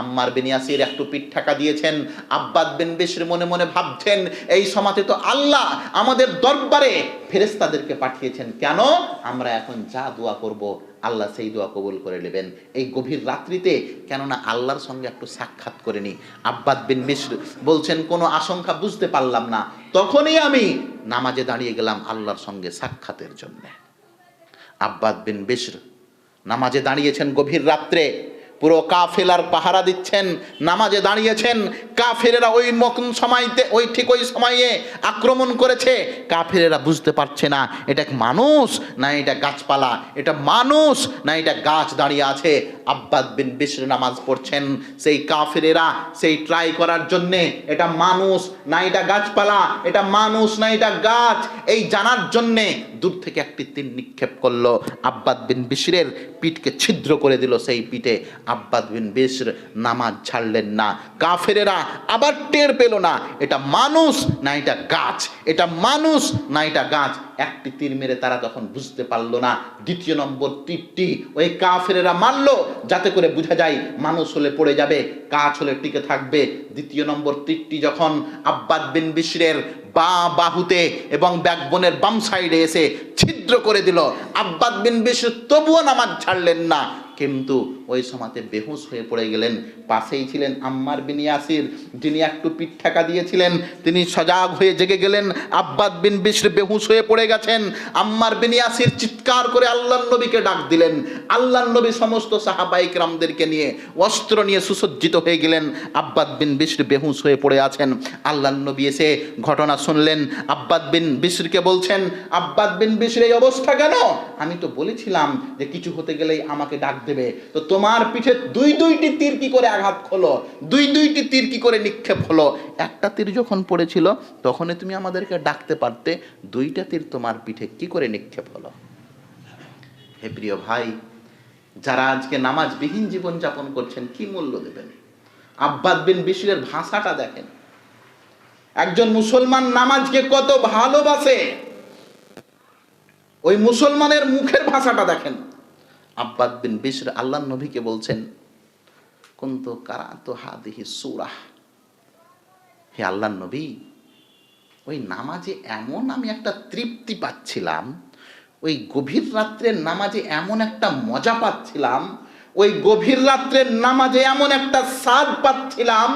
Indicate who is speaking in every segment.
Speaker 1: আম্মার বিন ইয়াসির একটু পিঠ ঠাকা দিয়েছেন, আব্বাদ বিন বিশর মনে মনে ভাবছেন, এই সমাজে তো আল্লাহ আমাদের দরবারে ফেরেস্তাদেরকে পাঠিয়েছেন। কেন? আমরা এখন যা দোয়া করব, আল্লাহ সেই দোয়া কবুল করে নেবেন। এই গভীর রাত্রিতে, কেননা আল্লাহর সঙ্গে একটু সাক্ষাৎ করে নি। আব্বাদ বিন মিশ্র বলছেন, কোনো আশঙ্কা বুঝতে পারলাম না। তখনই আমি নামাজে দাঁড়িয়ে গেলাম আল্লাহর সঙ্গে সাক্ষাতের জন্যে। আব্বাদ বিন বিশর নামাজে দাঁড়িয়েছেন গভীর রাত্রে। পুরো কাফেলার পাহারা দিচ্ছেন, নামাজে দাঁড়িয়েছেন। কাফেরেরা ওই মকন সময়তে, ওই ঠিক ওই সময়ে আক্রমণ করেছে। কাফেরেরা বুঝতে পারছে না, এটা এক মানুষ না এটা গাছপালা, এটা মানুষ না এটা গাছ দাঁড়িয়ে আছে। আব্বাদ বিন বিশর নামাজ পড়ছেন। সেই কাফেরেরা সেই ট্রাই করার জন্যে এটা মানুষ, না এটা গাছপালা, এটা মানুষ, না এটা গাছ, এই জানার জন্যে দূর থেকে একটি তীর নিক্ষেপ করল। আব্বাদ বিন বিশরের পিঠকে ছিদ্র করে দিল সেই পিঠে। আব্বাদ বিন বিশর নামাজ ছাড়লেন না। কাফেরেরা আবার টের পেল না, এটা মানুষ, না এটা গাছ, এটা মানুষ, না এটা গাছ। একটি তীর মেরে তারা তখন বুঝতে পারল না। দ্বিতীয় নম্বর তীরটি ওই কাফেরেরা মারলো যাতে করে বোঝা যায় মানুষ হলে পড়ে যাবে কাজ হলে টিকে থাকবে। দ্বিতীয় নম্বর তীরটি যখন আব্বাদ বিন বিশরের বা বাহুতে এবং ব্যাকবোনের বাম সাইডে এসে ছিদ্র করে দিল, আব্বাদ বিন বিশর তবুও নামাজ ছাড়লেন না। কিন্তু ওই সময়তে বেহুশ হয়ে পড়ে গেলেন। পাশেই ছিলেন আম্মার বিন ইয়াসির, যিনি একটু পিঠ ঠাকা দিয়েছিলেন। তিনি সজাগ হয়ে জেগে গেলেন। আব্বাদ বিন বিশর বেহুশ হয়ে পড়ে গেছেন। আম্মার বিন ইয়াসির চিৎকার করে আল্লাহ নবীকে ডাক দিলেন। আল্লাহ নবী সমস্ত সাহাবাইক রামদেরকে নিয়ে অস্ত্র নিয়ে সুসজ্জিত হয়ে গেলেন। আব্বাদ বিন বিশর বেহুশ হয়ে পড়ে আছেন। আল্লাহ নবী এসে ঘটনা শুনলেন। আব্বাদ বিন বিশরকে বলছেন, আব্বাদ বিন বিশর, এই অবস্থা কেন? আমি তো বলেছিলাম যে কিছু হতে গেলেই আমাকে ডাক দেবে। তো তোমার পিঠে দুই দুইটি তীর কি করে আঘাত হলো দুই দুইটি তীর কি করে নিক্ষেপ হলো একটা তীর যখন পড়েছিল, তখনই তুমি আমাদেরকে ডাকতে পারতে, দুইটা তীর তোমার পিঠে কি করে নিক্ষেপ হলো? হে প্রিয় ভাই, যারা আজকে নামাজবিহীন জীবন যাপন করছেন, কি মূল্য দেবেন? আব্বাদ বিন বিশরের ভাষাটা দেখেন। একজন মুসলমান নামাজকে কত ভালোবাসে, ওই মুসলমানের মুখের ভাষাটা দেখেন। আব্বাদ বিন বিশর আল্লাহ নবীকে বলছেন, কুন্ত তো হাদিহি সুরাহ? হে আল্লাহ নবী, ওই নামাজে এমন আমি একটা তৃপ্তি পাচ্ছিলাম, ওই গভীর রাত্রের নামাজে এমন একটা মজা পাচ্ছিলাম, ওই গভীর রাত্রের নামাজে এমন একটা স্বাদ পাচ্ছিলাম,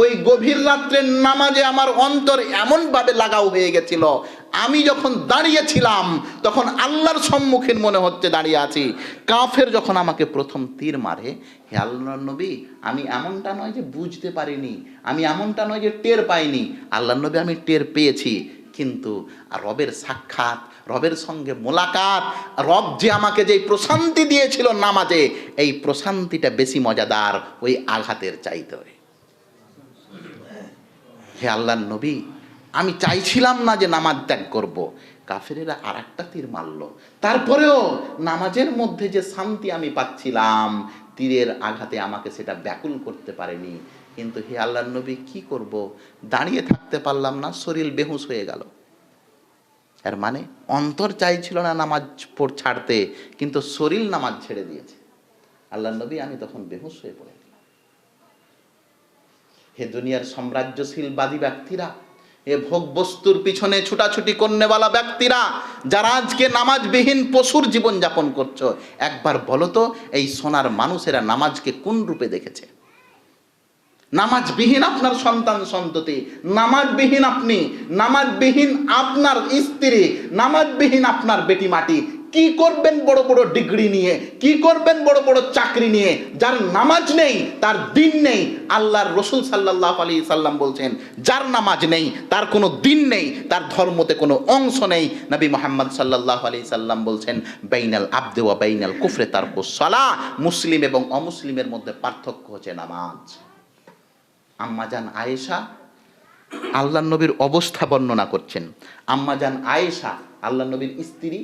Speaker 1: ওই গভীর রাত্রের নামাজে আমার অন্তর এমনভাবে লাগাও হয়ে গেছিল আমি যখন দাঁড়িয়েছিলাম, তখন আল্লাহর সম্মুখীন মনে হচ্ছে দাঁড়িয়ে আছি। কাফের যখন আমাকে প্রথম তীর মারে, হে আল্লাহ নবী, আমি এমনটা নয় যে বুঝতে পারিনি, আমি এমনটা নয় যে টের পাইনি। আল্লাহ নবী, আমি টের পেয়েছি। কিন্তু রবের সাক্ষাৎ, রবের সঙ্গে মোলাকাত, রব যে আমাকে যে প্রশান্তি দিয়েছিল নামাজে, এই প্রশান্তিটা বেশি মজাদার ওই আঘাতের চাইতে। হে আল্লাহ নবী আমি চাইছিলাম না যে নামাজ ত্যাগ করব। কাফেরেরা আর একটা তীর মারল। তারপরেও নামাজের মধ্যে যে শান্তি আমি পাচ্ছিলাম, তীরের আঘাতে আমাকে সেটা ব্যাকুল করতে পারেনি। কিন্তু হে আল্লাহ নবী, কি করব? দাঁড়িয়ে থাকতে পারলাম না, শরীর বেহুশ হয়ে গেল। এর মানে অন্তর চাইছিল না নামাজ পড়, ছাড়তে, কিন্তু শরীর নামাজ ছেড়ে দিয়েছে। আল্লাহ নবী, আমি তখন বেহুশ হয়ে পড়ে হে দুনিয়ার সাম্রাজ্যশীলবাদী ব্যক্তিরা এ ভোগ বস্তুর পিছনে ছুটাছুটি করনেওয়ালা ব্যক্তিরা, যারা আজকে নামাজবিহীন পশুর জীবন যাপন করছ, একবার বলো তো, এই সোনার মানুষেরা নামাজকে কোন রূপে দেখেছে? নামাজবিহীন আপনার সন্তান সন্ততি, নামাজবিহীন আপনি, নামাজবিহীন আপনার স্ত্রী, নামাজবিহীন আপনার বেটি মাটি কি করবেন বড় বড় ডিগ্রি নিয়ে? কি করবেন বড় বড় চাকরি নিয়ে? যার নামাজ নেই, তার দিন নেই। আল্লাহর রসুল সাল্লাহ আলী সাল্লাম বলছেন, যার নামাজ নেই, তার কোনো দিন নেই, তার ধর্মতে কোনো অংশ নেই। নবী মোহাম্মদ সাল্লাহ আলী সাল্লাম বলছেন, বাইনাল আব্দে ওয়া বাইনাল কুফরে তার সালা। মুসলিম এবং অমুসলিমের মধ্যে পার্থক্য হচ্ছে নামাজ। আম্মাজান আয়েশা আল্লাহ নবীর অবস্থা বর্ণনা করছেন। আম্মাজান আয়েশা আল্লাহ নবীর স্ত্রী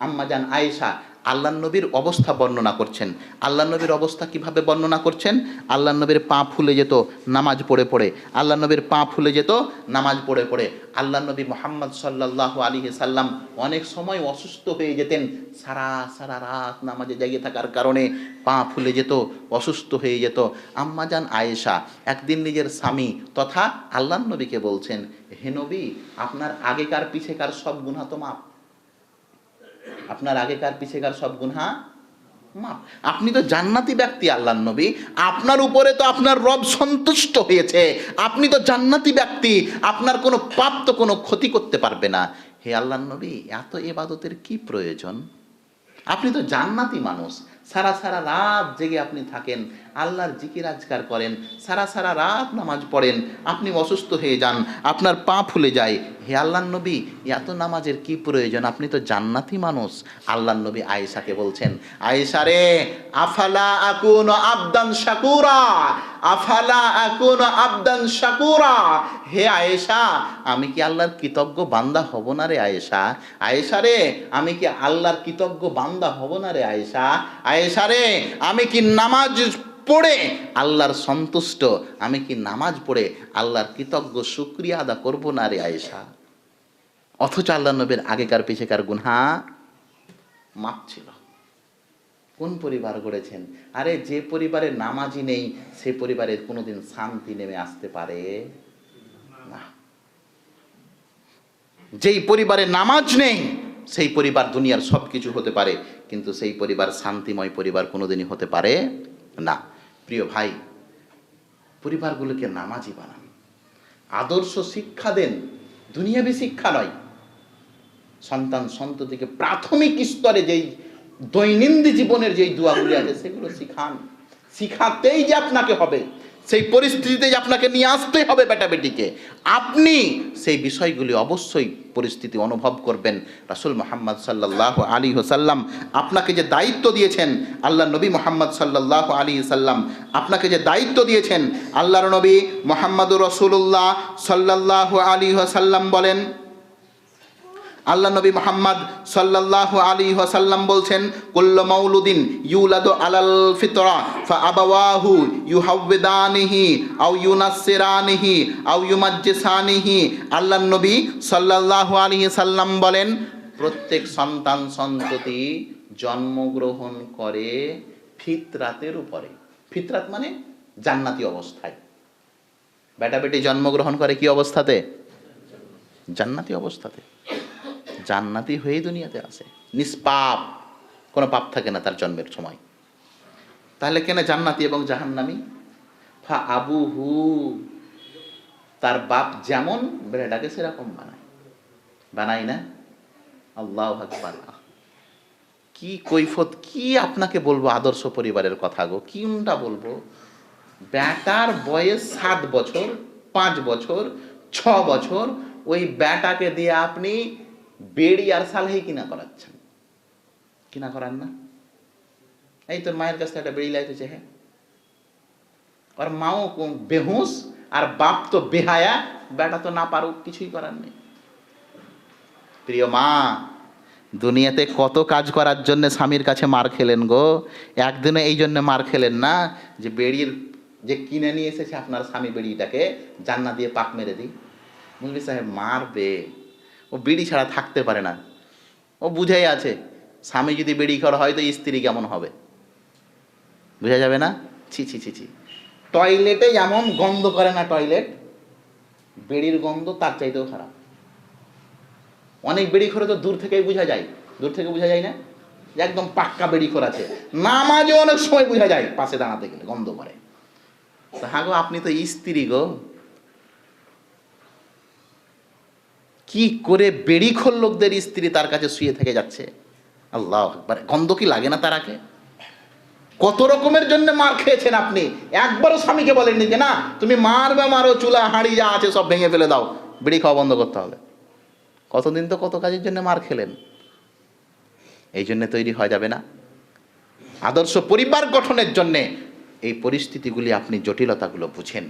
Speaker 1: আম্মাজান আয়েশা আল্লাহ নবীর অবস্থা বর্ণনা করছেন। আল্লাহ নবীর অবস্থা কীভাবে বর্ণনা করছেন? আল্লাহ নবীর পা ফুলে যেত, নামাজ পড়ে পড়ে। আল্লাহ নবীর পা ফুলে যেত, নামাজ পড়ে পড়ে। আল্লাহ নবী মোহাম্মদ সাল্লাহ আলী সাল্লাম অনেক সময় অসুস্থ হয়ে যেতেন, সারা সারা রাত নামাজে জাগিয়ে থাকার কারণে পা ফুলে যেত, অসুস্থ হয়ে যেত। আম্মাজান আয়েশা, একদিন নিজের স্বামী তথা আল্লাহ নবীকে বলছেন, হে নবী, আপনার আগেকার, পিছেকার সব গুণা তো মাপ আপনার আগেকার পিছেকার সব গুনহা মাপ আপনি তো জান্নাতি ব্যক্তি আল্লাহ নবী। আপনার উপরে তো আপনার রব সন্তুষ্ট হয়েছে। আপনি তো জান্নাতি ব্যক্তি। আপনার কোনো পাপ তো কোনো ক্ষতি করতে পারবে না। হে আল্লাহ নবী, এত এবাদতের কি প্রয়োজন? আপনি তো জান্নাতি মানুষ। সারা সারা রাত জেগে আপনি থাকেন। আল্লাহর জিকির আজকার করেন, সারা সারা রাত নামাজ পড়েন, আপনি অসুস্থ হয়ে যান, আপনার পা ফুলে যায়। হে আল্লাহ নবী, এত নামাজের কি প্রয়োজন? আপনি তো জান্নাতি মানুষ আল্লাহ নবী আয়েশাকে বলছেন। আয়েশা রে, আফালা আকুন আবদান শাকুরা? আফালা আকুন আবদান শাকুরা? হে আয়েশা, আমি কি আল্লাহর কৃতজ্ঞ বান্দা হব না রে আয়েশা? আয়েশা রে, আমি কি আল্লাহর কৃতজ্ঞ বান্দা হব না রে আয়েশা? আয়েশা রে, আমি কি নামাজ পড়ে আল্লাহর সন্তুষ্ট, আমি কি নামাজ পড়ে আল্লাহর কৃতজ্ঞ শুক্রিয়া আদা করব না রে আয়েশা? অথচ আল্লাহ নবীর আগেকার পিছেকার গুনহা মাপ ছিল। কোন পরিবার গড়েছেন? আরে যে পরিবারে নামাজই নেই, সে পরিবারে কোনোদিন শান্তি নেমে আসতে পারে? না। যেই পরিবারে নামাজ নেই, সেই পরিবার দুনিয়ার সব কিছু হতে পারে, কিন্তু সেই পরিবার শান্তিময় পরিবার কোনোদিনই হতে পারে না। প্রিয় ভাই, পরিবারগুলোকে নামাজি বানান। আদর্শ শিক্ষা দেন, দুনিয়াবি শিক্ষা নয়। সন্তান সন্ততিকে প্রাথমিক স্তরে যেই দৈনন্দিন জীবনের যেই দোয়াগুলি আছে, সেগুলো শিখান। শিখাতেই যে আপনাকে হবে। সেই পরিস্থিতিতে আপনাকে নিয়ে আসতে হবে বেটা বেটিকে আপনি সেই বিষয়গুলি অবশ্যই পরিস্থিতি অনুভব করবেন। রাসুল মোহাম্মদ সাল্লাহ আলী হোসাল্লাম আপনাকে যে দায়িত্ব দিয়েছেন, আল্লাহ নবী মোহাম্মদ সাল্লাহ আলী সাল্লাম আপনাকে যে দায়িত্ব দিয়েছেন, আল্লাহর নবী মোহাম্মদুর রসুল্লাহ সাল্লাহ আলী হোসাল্লাম বলেন আল্লাহ নবী মোহাম্মদ সাল্লাল্লাহু আলী ওয়াসাল্লাম বলছেন, কুল্ল মাউলুদিন ইউলাদু আলাল ফিতরা ফা আবাওয়াহু ইউহাব্বিদানিহি আও ইউনাসসিরানিহি আও ইউমাজ্জিসানিহি। আল্লাহ নবী সাল্লাল্লাহু আলাইহি সাল্লাম বলেন, প্রত্যেক সন্তান সন্ততি জন্মগ্রহণ করে ফিতরাতের উপরে। ফিতরাত মানে জান্নাতি অবস্থায়। বেটা বেটি জন্মগ্রহণ করে কি অবস্থাতে? জান্নাতি অবস্থাতে। জান্নাতি হয়েই দুনিয়াতে আসে নিষ্পাপ, কোনো পাপ থাকে না তার জন্মের সময়। তাহলে কেন জান্নাতি এবং জাহান্নামি? ফা আবু হু, তার বাপ যেমন বেড়াটাকে সেরকম বানায়। বানাই না? আল্লাহ আকবার। কি কৈফত, কি আপনাকে বলব আদর্শ পরিবারের কথা গো? কোনটা বলব? ব্যাটার বয়স সাত বছর, পাঁচ বছর, ছ বছর, ওই ব্যাটাকে দিয়ে আপনি বেড়ি আর সালহেই কিনা করাচ্ছেন? কিনা করান না? এই তোর মায়ের কাছ একটা বেড়ি লাইতেছে হ্যাঁ আর মাও বেহুশ, আর বাপ তো বেহায়া, বেটা তো না পারুক, কিছুই করার নেই। প্রিয় মা, দুনিয়াতে কত কাজ করার জন্য স্বামীর কাছে মার খেলেন গো? একদিনে এই জন্য মার খেলেন না যে বেড়ির যে কিনে নিয়ে এসেছে আপনার স্বামী বেড়িটাকে জান্না দিয়ে পাক মেরে দিই। মুলবি সাহেব, মারবে। ও বিড়ি ছাড়া থাকতে পারে না। ও বুঝেই আছে, স্বামী যদি বিড়ি করা হয় তো স্ত্রী কেমন হবে? বুঝা যাবে না? ছি ছি ছি ছি। টয়লেটে যেমন গন্ধ করে না টয়লেট বেড়ির গন্ধ তার চাইতেও খারাপ। অনেক বেড়ি করে তো দূর থেকেই বোঝা যায়। দূর থেকে বোঝা যায় না? একদম পাক্কা বেড়ি খোর আছে। নামাজে অনেক সময় বোঝা যায়, পাশে দাঁড়াতে গেলে গন্ধ করে। হ্যাঁ গো আপনি তো স্ত্রী গো। কি করে বেড়িখোর লোকদের স্ত্রী তার কাছে শুয়ে থেকে যাচ্ছে? আল্লাহ আকবার। গন্ধ কি লাগে না তারাকে কত রকমের জন্য মার খেয়েছেন আপনি? একবারও স্বামীকে বলেননি যে, না, তুমি মার বা মারো, চুলা, হাঁড়ি যা আছে সব ভেঙে ফেলে দাও। বিড়ি খাওয়া বন্ধ করতে হবে। কতদিন তো কত কাজের জন্য মার খেলেন? এই জন্য তৈরি হয়ে যাবে না। আদর্শ পরিবার গঠনের জন্যে এই পরিস্থিতিগুলি আপনি জটিলতাগুলো বুঝেন।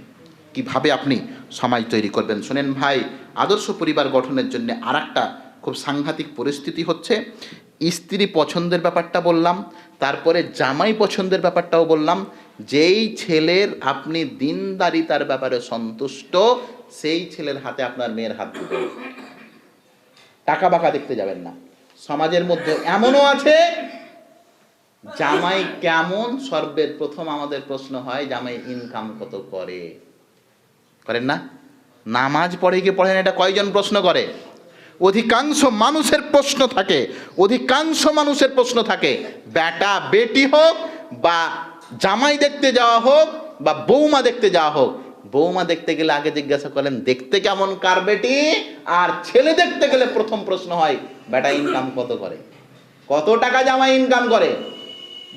Speaker 1: কীভাবে আপনি সমাজ তৈরি করবেন? শোনেন ভাই, আদর্শ পরিবার গঠনের জন্য আর খুব সাংঘাতিক পরিস্থিতি হচ্ছে। স্ত্রী পছন্দের ব্যাপারটা বললাম, তারপরে জামাই পছন্দের ব্যাপারটাও বললাম। যেই ছেলের আপনি দিনদারিতার ব্যাপারে সন্তুষ্ট, সেই ছেলের হাতে আপনার মেয়ের হাত দিবেন। টাকা বাকা দেখতে যাবেন না। সমাজের মধ্যে এমনও আছে, জামাই কেমন সর্বের প্রথম আমাদের প্রশ্ন হয়, জামাই ইনকাম কত করে? করেন না? নামাজ পড়ে কি পড়েন, এটা কয়জন প্রশ্ন করে? অধিকাংশ মানুষের প্রশ্ন থাকে, অধিকাংশ মানুষের প্রশ্ন থাকে, বেটা বেটি হোক বা জামাই দেখতে যাওয়া হোক বা বৌমা দেখতে যাওয়া হোক, বৌমা দেখতে গেলে আগে জিজ্ঞাসা করেন দেখতে কেমন কার বেটি? আর ছেলে দেখতে গেলে প্রথম প্রশ্ন হয়, বেটা ইনকাম কত করে? কত টাকা জামাই ইনকাম করে?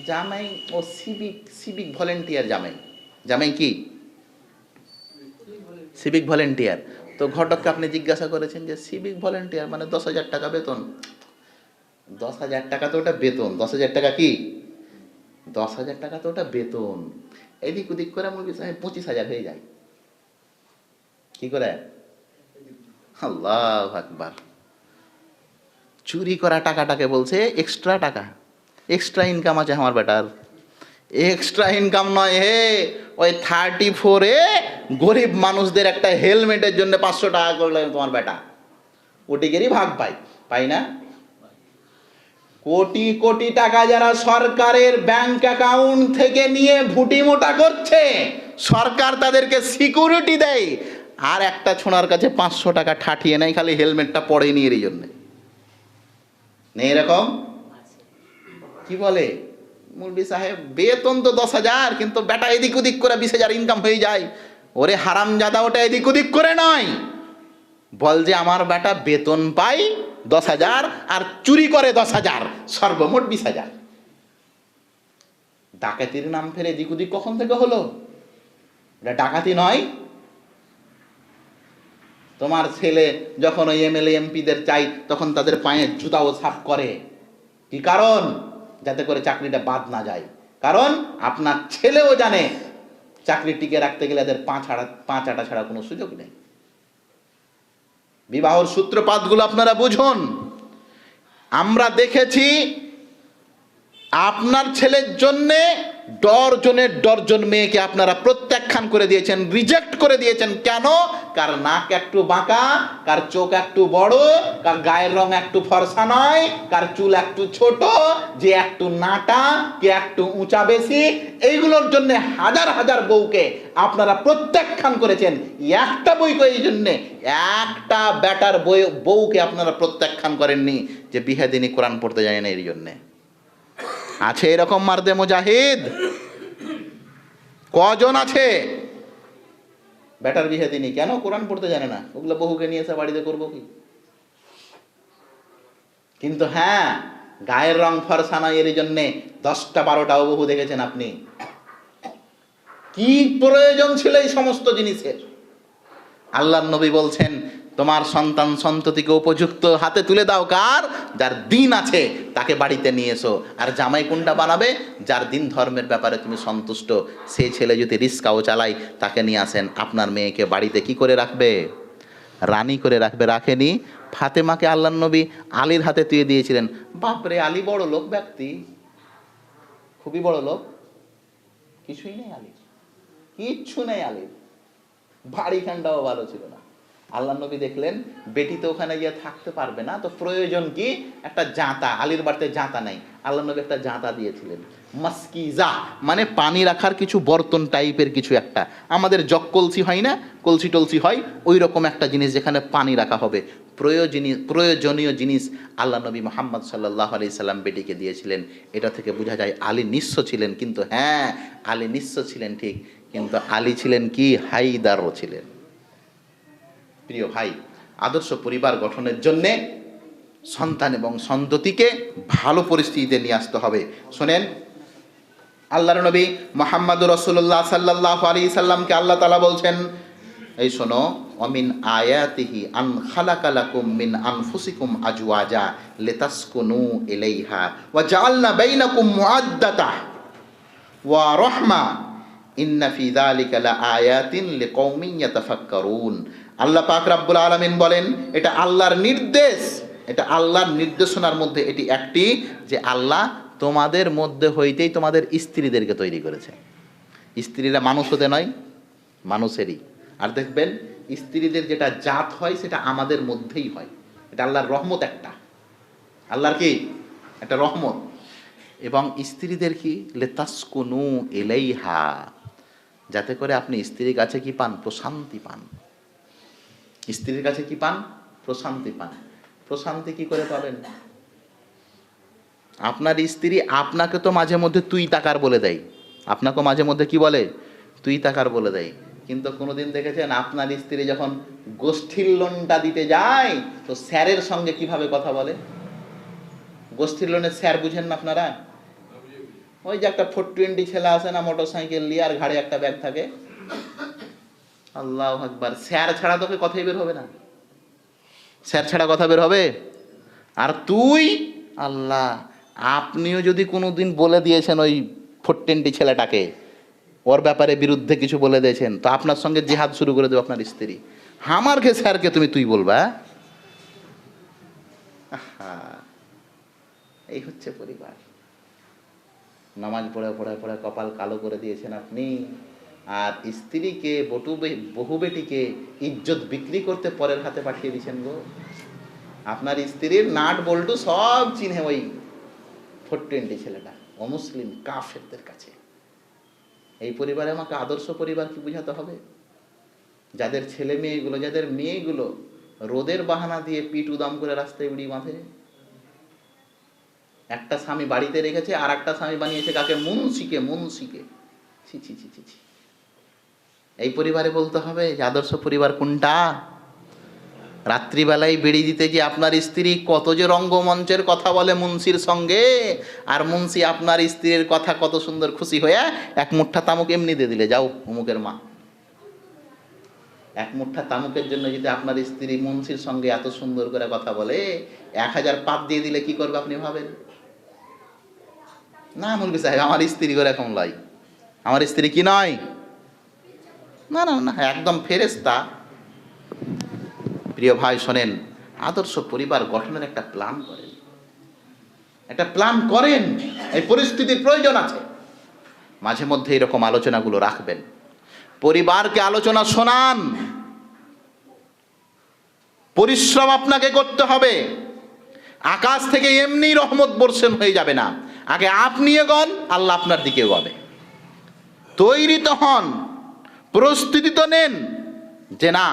Speaker 1: জামাই ও সিভিক সিভিক ভলেন্টিয়ার জামাই। জামাই কি? সিভিক ভলেন্টিয়ার তো ঘটককে আপনি জিজ্ঞাসা করেছেন যে সিভিক ভলেন্টিয়ার মানে দশ হাজার টাকা বেতন। দশ হাজার টাকা তো ওটা বেতন। দশ হাজার টাকা কি? দশ হাজার টাকা তো ওটা বেতন। এদিক ওদিক করে মুরগি সাহেব পঁচিশ হাজার হয়ে যায় কি করে? আল্লাহ আকবার। চুরি করা টাকাটাকে বলছে এক্সট্রা টাকা। এক্সট্রা ইনকাম আছে আমার বেটার। এক্সট্রা ইনকাম নয় হে। ওই থার্টি ফোরে গরিব মানুষদের একটা হেলমেটের জন্য পাঁচশো টাকা করলে তোমার বেটা। ওটিকেরই ভাগ পাই। পাই না? কোটি কোটি টাকা যারা সরকারের ব্যাংক অ্যাকাউন্ট থেকে নিয়ে ভুটি মোটা করছে সরকার তাদেরকে সিকিউরিটি দেয়। আর একটা ছোঁড়ার কাছে পাঁচশো টাকা ঠাঠিয়ে নেয় খালি হেলমেটটা পড়েনি এর এই জন্যে। নেই এরকম? কি বলে? মুরবি সাহেব, বেতন তো দশ হাজার, কিন্তু বেটা এদিক ওদিক করে বিশ হাজার ইনকাম হয়ে যায়। ওরে হারাম জাদা ওটা এদিক ওদিক করে নয়। বল যে আমার বেটা বেতন পাই দশ হাজার আর চুরি করে দশ হাজার, সর্বমোট বিশ হাজার। ডাকাতির নাম ফেরে এদিক ওদিক কখন থেকে হলো? এটা ডাকাতি নয়। তোমার ছেলে যখন ওই এমএলএ, এমপিদের চাই, তখন তাদের পায়ে জুতাও সাফ করে। কি কারণ? যাতে করে চাকরিটা বাদ না যায়। কারণ আপনার ছেলেও জানে, চাকরি টিকে রাখতে গেলে এদের পাঁচ আটা পাঁচ আটা ছাড়া কোনো সুযোগ নেই। বিবাহর সূত্রপাতগুলো আপনারা বুঝুন। আমরা দেখেছি আপনার ছেলের জন্যে ডরজনের ডরজন মেয়েকে আপনারা প্রত্যাখ্যান করে দিয়েছেন রিজেক্ট করে দিয়েছেন। কেন? কার নাক একটু বাঁকা, কার চোখ একটু বড়, কার গায়ের রং একটু ফর্সা নয়, কার চুল একটু ছোট, যে একটু নাটা, কে একটু উঁচা বেশি, এইগুলোর জন্য হাজার হাজার বউকে আপনারা প্রত্যাখ্যান করেছেন। একটা বইকে এই জন্যে? একটা ব্যাটার বই বউকে আপনারা প্রত্যাখ্যান করেননি, যে বিহাদিনী কোরআন পড়তে জানে না এই জন্যে। আছে এরকম মারদে মুজাহিদ? কজন আছে? ব্যাটার বিহে তিনি কেন? কোরআন পড়তে জানে না। ওগুলো বহুকে নিয়ে এসে বাড়িতে করব কি? কিন্তু হ্যাঁ গায়ের রং ফরসা নয় এর জন্যে দশটা, বারোটাও বহু দেখেছেন আপনি। কি প্রয়োজন ছিল এই সমস্ত জিনিসের? আল্লাহ নবী বলছেন তোমার সন্তান সন্ততিকে উপযুক্ত হাতে তুলে দাও কার? যার দিন আছে, তাকে বাড়িতে নিয়ে এসো। আর জামাই কোনটা বানাবে? যার দিন ধর্মের ব্যাপারে তুমি সন্তুষ্ট, সেই ছেলে যদি রিস্কাও চালাই তাকে নিয়ে আসেন। আপনার মেয়েকে বাড়িতে কি করে রাখবে? রানী করে রাখবে, রাখেনি। ফাতেমাকে আল্লাহ নবী আলীর হাতে তুলে দিয়েছিলেন। বাপরে, আলী বড় লোক ব্যক্তি। খুবই বড় লোক। কিছুই নেই আলীর। কিচ্ছু নেই আলীর। বাড়িখানটাও ভালো ছিল না। আল্লাহ নবী দেখলেন, বেটি তো ওখানে গিয়ে থাকতে পারবে না, তো প্রয়োজন কি? একটা জাঁতা, আলীর বাড়িতে জাঁতা নাই। আল্লাহ নবী একটা জাঁতা দিয়েছিলেন। মাস্কিজা মানে পানি রাখার কিছু বর্তন টাইপের কিছু একটা। আমাদের জগ কলসি হয় না? কলসি টলসি হয় ওই রকম একটা জিনিস যেখানে পানি রাখা হবে। প্রয়োজনীয় প্রয়োজনীয় জিনিস আল্লাহ নবী মোহাম্মদ সাল্লাহ আলি সাল্লাম বেটিকে দিয়েছিলেন। এটা থেকে বোঝা যায় আলী নিঃস্ব ছিলেন, কিন্তু হ্যাঁ আলী নিঃস্ব ছিলেন ঠিক, কিন্তু আলী ছিলেন কি? হাইদারও ছিলেন। প্রিয় ভাই, আদর্শ পরিবার গঠনের জন্যে সন্তান এবং সন্ততিকে ভালো পরিস্থিতিতে নিয়ে আসতে হবে। শোনেন, আল্লাহর নবী মোহাম্মদ রসুল্লাহ সাল্লাহ আলী সাল্লামকে আল্লাহ তালা বলছেন, এই শোনো, অমিন আয়াতিহি আন খালাকালাকুম মিন আনফুসিকুম আজওয়াজা লিতাসকুনু ইলাইহা ওয়া জাআলনা বাইনাকুম মুআদ্দাতা ওয়া রহমা। ইন্না ফি যালিকা লাআয়াতিন লিকৌমিন ইয়াতাফাক্কারুন। আল্লাহ পাক রাব্বুল আলামিন বলেন, এটা আল্লাহর নির্দেশ। এটা আল্লাহর নির্দেশনার মধ্যে এটি একটি যে আল্লাহ তোমাদের মধ্যে হইতেই তোমাদের স্ত্রীদেরকে তৈরি করেছে। স্ত্রীরা মানুষ হতে নয়, মানুষেরই। আর দেখবেন, স্ত্রীদের যেটা জাত হয়, সেটা আমাদের মধ্যেই হয়। এটা আল্লাহর রহমত একটা। আল্লাহর কি? একটা রহমত। এবং স্ত্রীদের কি? লেতাসকুনু এলাইহা যাতে করে আপনি স্ত্রীর কাছে কি পান? প্রশান্তি পান। স্ত্রীর কাছে কি পান? প্রশান্তি পান। প্রশান্তি কি করে পাবেন? আপনার স্ত্রী আপনাকে তো মাঝে মধ্যে তুই তাকার বলে দেয়। আপনাকে মাঝে মধ্যে কি বলে? তুই তাকার বলে দেয়। কিন্তু কোনোদিন দেখেছেন আপনার স্ত্রী যখন গোষ্ঠীর লোনটা দিতে যায়, তো স্যারের সঙ্গে কীভাবে কথা বলে? গোষ্ঠীর লোনের স্যার বুঝেন না আপনারা? ওই যে একটা ফোর টোয়েন্টি ছেলে আছে না মোটর সাইকেল নিয়ে, আর ঘাড়ে একটা ব্যাগ থাকে। আল্লাহ আকবার। স্যার ছাড়া তোকে কথাই বের হবে না। স্যার ছাড়া কথা বের হবে? আর তুই? আল্লাহ, আপনিও যদি কোনো দিন বলে দিয়েছেন ওই ফোর টোয়েন্টি ছেলেটাকে, ওর ব্যাপারে বিরুদ্ধে কিছু বলে দিয়েছেন, তো আপনার সঙ্গে জেহাদ শুরু করে দেবে আপনার স্ত্রী। আমারকে, স্যারকে তুমি তুই বলবা? এই হচ্ছে পরিবার। নামাজ পড়ে পড়ে পড়ে কপাল কালো করে দিয়েছেন আপনি। আর স্ত্রীকে বটু বহু বেটিকে ইজ্জত বিক্রি করতে পরের হাতে পাঠিয়ে দিয়েছেন গো। আপনার স্ত্রীর নাট, বল্টু সব চিনে ওই ফোর টোয়েন্টি ছেলেটা, অমুসলিম কাফেরদের কাছে। এই পরিবারে আমাকে আদর্শ পরিবার কি বুঝাতে হবে? যাদের ছেলে মেয়েগুলো, যাদের মেয়েগুলো রোদের বাহানা দিয়ে পিঠ উদাম করে রাস্তায় উড়ি বাঁধে। একটা স্বামী বাড়িতে রেখেছে আর একটা স্বামী বানিয়েছে, কাকে? মুন্সিকে মুন্সিকে। ছি ছি ছি ছি ছি। এই পরিবারে বলতে হবে যে আদর্শ পরিবার কোনটা? রাত্রিবেলায় বেড়ি দিতে যে আপনার স্ত্রী কত যে রঙ্গমঞ্চের কথা বলে মুন্সির সঙ্গে, আর মুন্সি আপনার স্ত্রীর কথা কত সুন্দর খুশি হয়ে এক মুঠা তামুক এমনি দিয়ে দিলে, যাও অমুকের মা। এক মুঠা তামুকের জন্য যদি আপনার স্ত্রী মুন্সির সঙ্গে এত সুন্দর করে কথা বলে, এক হাজার পাপ দিয়ে দিলে কি করবে আপনি ভাবেন? না মুলবি সাহেব, আমার স্ত্রী করে এখন লাই আমার স্ত্রী কি নয়? না না না, একদম ফেরেস্তা প্রিয় ভাই, শোনেন, আদর্শ পরিবার গঠনের একটা প্ল্যান করেন। একটা প্ল্যান করেন, এই পরিস্থিতির প্রয়োজন আছে। মাঝে মধ্যে এরকম আলোচনাগুলো রাখবেন। পরিবারকে আলোচনা শোনান। পরিশ্রম আপনাকে করতে হবে। আকাশ থেকে এমনি রহমত বর্ষণ হয়ে যাবে না। আগে আপনি এগন আল্লাহ আপনার দিকে এগোবে তৈরি তো হন। প্রস্তুতি তো নেন যে না,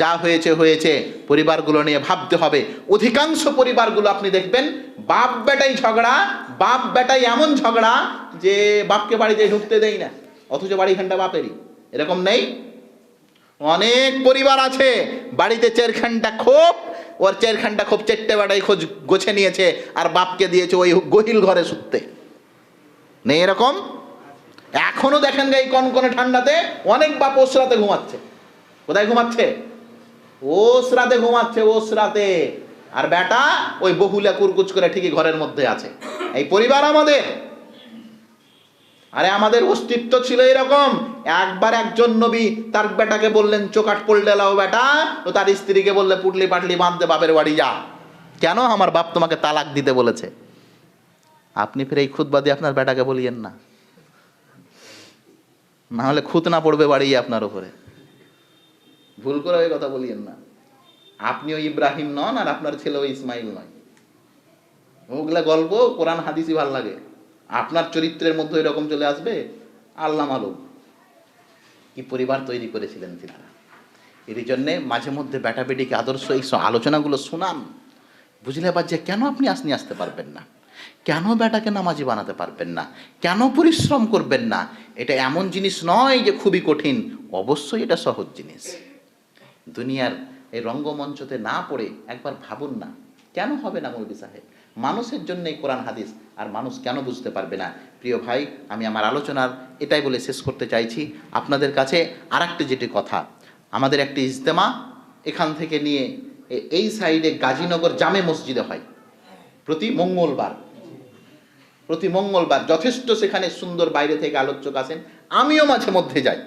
Speaker 1: যা হয়েছে হয়েছে, পরিবারগুলো নিয়ে ভাবতে হবে। অধিকাংশ পরিবারগুলো আপনি দেখবেন, বাপ বেটাই ঝগড়া, বাপ বেটাই এমন ঝগড়া যে বাপকে বাড়িতে ঢুকতে দেয় না, অথচ বাড়ি বাড়িখানটা বাপেরই। এরকম নেই? অনেক পরিবার আছে, বাড়িতে চারখানটা খোপ, ওর চারখানটা খোপ চারটে বেটাই খোঁজ গোছে নিয়েছে, আর বাপকে দিয়েছে ওই গহিল ঘরে শুতে। নেই এরকম? এখনও দেখেন গা এই কনকনে ঠান্ডাতে অনেক বাপ ওসরাতে ঘুমাচ্ছে। কোথায় ঘুমাচ্ছে? ওসরাতে ঘুমাচ্ছে, ওসরাতে। আর বেটা ওই বহুলা কুরকুচ করে ঠিকই ঘরের মধ্যে আছে। এই পরিবার আমাদের। আরে আমাদের অস্তিত্ব ছিল এরকম। একবার একজন নবী তার বেটাকে বললেন, চোকাট পড়লে লাও বেটা। তো তার স্ত্রীকে বললে, পুটলি পাটলি বাঁধতে বাপের বাড়ি যা। কেন আমার বাপ তোমাকে তালাক দিতে বলেছে? আপনি ফের এই খুদবা দিয়ে আপনার বেটাকে বলিয়েন না। না হলে খুঁত না পড়বে বাড়ি আপনার উপরে। ভুল করে ওই কথা বলিয়েন না। আপনিও ইব্রাহিম নন আর আপনার ছেলেও ইসমাইল নয়। ওগুলা গল্প, কোরআন, হাদিসই ভালো লাগে। আপনার চরিত্রের মধ্যে এরকম চলে আসবে, আল্লাহ মালুম। কি পরিবার তৈরি করেছিলেন তিনারা। এর জন্যে মাঝে মধ্যে বেটা বেটিকে আদর্শ এই আলোচনাগুলো শোনান। বুঝলে এবার যে কেন আপনি আসনি আসতে পারবেন না? কেন বেটাকে নামাজি বানাতে পারবেন না? কেন পরিশ্রম করবেন না? এটা এমন জিনিস নয় যে খুবই কঠিন। অবশ্যই এটা সহজ জিনিস। দুনিয়ার এই রঙ্গমঞ্চতে না পড়ে একবার ভাবুন না, কেন হবে না মৌলবী সাহেব? মানুষের জন্য এই কোরআন হাদিস, আর মানুষ কেন বুঝতে পারবে না? প্রিয় ভাই, আমি আমার আলোচনার এটাই বলে শেষ করতে চাইছি। আপনাদের কাছে আর একটা যেটি কথা, আমাদের একটি ইজতেমা, এখান থেকে নিয়ে এই সাইডে গাজীনগর জামে মসজিদে হয়। প্রতি মঙ্গলবার প্রতি মঙ্গলবার যথেষ্ট সেখানে সুন্দর বাইরে থেকে আলোচক আসেন। আমিও মাঝে মধ্যে যাই।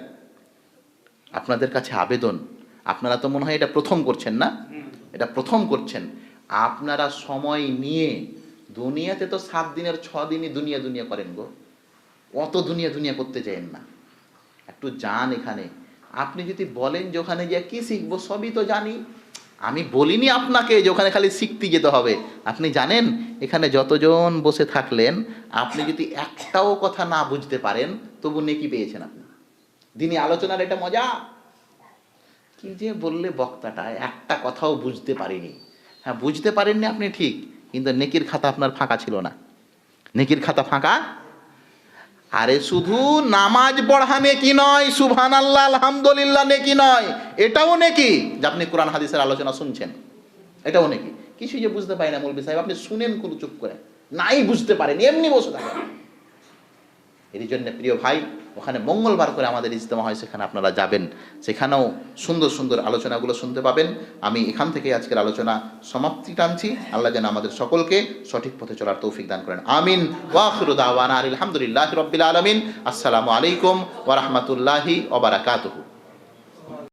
Speaker 1: আপনাদের কাছে আবেদন, আপনারা তো মনে হয় এটা প্রথম করছেন না? এটা প্রথম করছেন। আপনারা সময় নিয়ে দুনিয়াতে তো সাত দিনের, ছ দিনই দুনিয়া দুনিয়া করেন গো। অত দুনিয়া দুনিয়া করতে চাইেন না। একটু যান এখানে। আপনি যদি বলেন যে ওখানে গিয়ে কি শিখব, সবই তো জানি। আমি বলিনি আপনাকে যে ওখানে খালি শিখতে যেতে হবে। আপনি জানেন, এখানে যতজন বসে থাকলেন, আপনি যদি একটাও কথা না বুঝতে পারেন, তবু নেকি পেয়েছেন আপনি। দিনই আলোচনার এটা মজা? কি যে বললে বক্তাটা, একটা কথাও বুঝতে পারিনি। হ্যাঁ বুঝতে পারেননি আপনি ঠিক, কিন্তু নেকির খাতা আপনার ফাঁকা ছিল না। নেকির খাতা ফাঁকা আরে শুধু নামাজ পড়া নেকি নয় সুবহান আল্লাহ আলহামদুলিল্লাহ নেকি নয়, এটাও নেকি? যে আপনি কোরআন হাদিসের আলোচনা শুনছেন, এটাও নেকি? কিছুই যে বুঝতে পারি না মৌলবী সাহেব, আপনি শুনেন কোনো চুপ করে। নাই বুঝতে পারেন, এমনি বসে থাকেন। এর জন্য প্রিয় ভাই ওখানে মঙ্গলবার করে আমাদের ইজতেমা হয়, সেখানে আপনারা যাবেন। সেখানেও সুন্দর সুন্দর আলোচনাগুলো শুনতে পাবেন। আমি এখান থেকে আজকের আলোচনা সমাপ্তি টানছি। আল্লাহ যেন আমাদের সকলকে সঠিক পথে চলার তৌফিক দান করেন। আমিন। ওয়াখিরু দাওয়ানা আলহামদুলিল্লাহ রবিল আলমিন। আসসালামু আলাইকুম ওরহমতুল্লাহি ওবরাকাতুহু